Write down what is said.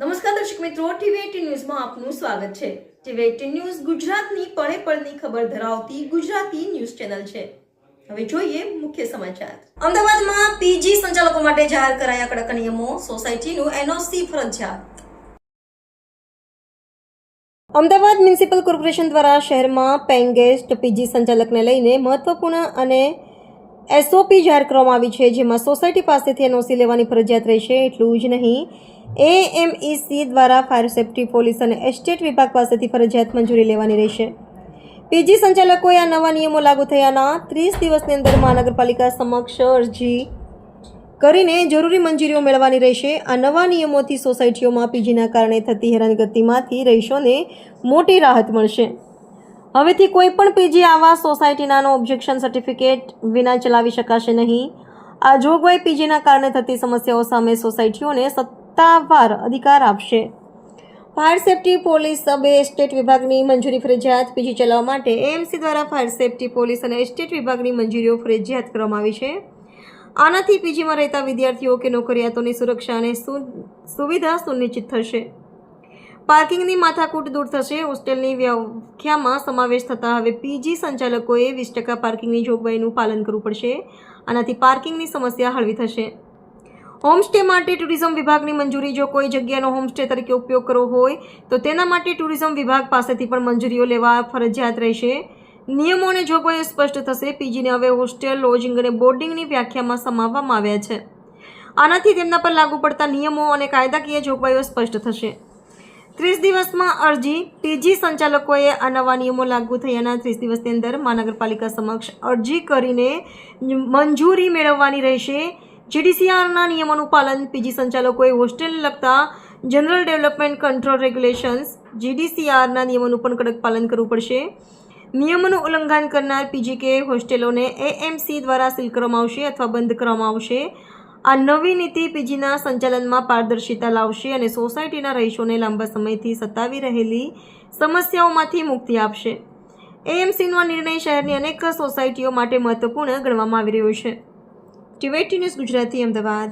નમસ્કાર દર્શક મિત્રો, ટીવી ન્યૂઝમાં આપનું સ્વાગત છે. ટીવી એટીન ન્યૂઝ ગુજરાતની પળે પળની ખબર ધરાવતી ગુજરાતી ન્યૂઝ ચેનલ છે. હવે જોઈએ મુખ્ય સમાચાર. અમદાવાદમાં પીજી સંચાલકો માટે જાહેર કરાયા કડક નિયમો, સોસાયટીનું એનઓસી ફરજિયાત. અમદાવાદ મ્યુનિસિપલ કોર્પોરેશન દ્વારા શહેરમાં પેઇંગ ગેસ્ટ પીજી સંચાલકને લઈને મહત્વપૂર્ણ અને એસઓપી જાહેર કરવામાં આવી છે, જેમાં સોસાયટી પાસેથી એનઓસી લેવાની ફરજિયાત રહેશે, એટલું જ નહીં. એએમઈસી દ્વારા ફાયર સેફ્ટી પોલીસ અને એસ્ટેટ વિભાગ પાસેથી ફરજિયાત મંજૂરી લેવાની રહેશે. પીજી સંચાલકોએ આ નવા નિયમો લાગુ થયાના ત્રીસ દિવસની અંદર મહાનગરપાલિકા સમક્ષ અરજી કરીને જરૂરી મંજૂરીઓ મેળવવાની રહેશે. આ નવા નિયમોથી સોસાયટીઓમાં પીજીના કારણે થતી હેરાનગતિમાંથી રહીશોને મોટી રાહત મળશે. હવેથી કોઈ પણ પીજી આવા સોસાયટીનાનો ઓબ્જેક્શન સર્ટિફિકેટ વિના ચલાવી શકાશે નહીં. આ જોગવાઈ પીજીના કારણે થતી સમસ્યાઓ સામે સોસાયટીઓને સત્તાવાર અધિકાર આપશે. ફાયર સેફટી પોલીસ સબે એસ્ટેટ વિભાગની મંજૂરી ફરજિયાત પીજી ચલાવવા માટે એએમસી દ્વારા ફાયર સેફટી પોલીસ અને એસ્ટેટ વિભાગની મંજૂરીઓ ફરજિયાત કરવામાં આવી છે. આનાથી પીજીમાં રહેતા વિદ્યાર્થીઓ કે નોકરિયાતોની સુરક્ષા અને સુવિધા સુનિશ્ચિત થશે. પાર્કિંગની માથાકૂટ દૂર થશે. હોસ્ટેલની વ્યાખ્યામાં સમાવેશ થતાં હવે પીજી સંચાલકોએ વીસ ટકા પાર્કિંગની જોગવાઈનું પાલન કરવું પડશે. આનાથી પાર્કિંગની સમસ્યા હળવી થશે. હોમસ્ટે માટે ટુરિઝમ વિભાગની મંજૂરી જો કોઈ જગ્યાનો હોમસ્ટે તરીકે ઉપયોગ કરવો હોય, તો તેના માટે ટુરિઝમ વિભાગ પાસેથી પણ મંજૂરીઓ લેવા ફરજિયાત રહેશે. નિયમો અને જોગવાઈઓ સ્પષ્ટ થશે, પીજીને હવે હોસ્ટેલ લોજિંગ અને બોર્ડિંગની વ્યાખ્યામાં સમાવવામાં આવ્યા છે. આનાથી તેમના પર લાગુ પડતા નિયમો અને કાયદાકીય જોગવાઈઓ સ્પષ્ટ થશે. ત્રીસ દિવસમાં અરજી, પીજી સંચાલકોએ આ નવા નિયમો લાગુ થયાના ત્રીસ દિવસની અંદર મહાનગરપાલિકા સમક્ષ અરજી કરીને મંજૂરી મેળવવાની રહેશે. જીડીસીઆરના નિયમોનું પાલન પીજી સંચાલકોએ હોસ્ટેલને લગતા જનરલ ડેવલપમેન્ટ કંટ્રોલ રેગ્યુલેશન્સ જીડીસીઆરના નિયમોનું પણ કડક પાલન કરવું પડશે. નિયમોનું ઉલ્લંઘન કરનાર પીજી કે હોસ્ટેલોને એએમસી દ્વારા સીલ કરવામાં આવશે અથવા બંધ કરવામાં આવશે. આ નવી નીતિ પીજીના સંચાલનમાં પારદર્શિતા લાવશે અને સોસાયટીના રહીશોને લાંબા સમયથી સતાવી રહેલી સમસ્યાઓમાંથી મુક્તિ આપશે. એએમસીનો નિર્ણય શહેરની અનેક સોસાયટીઓ માટે મહત્વપૂર્ણ ગણવામાં આવી રહ્યો છે. ટીવેટી ન્યૂઝ ગુજરાતી અમદાવાદ.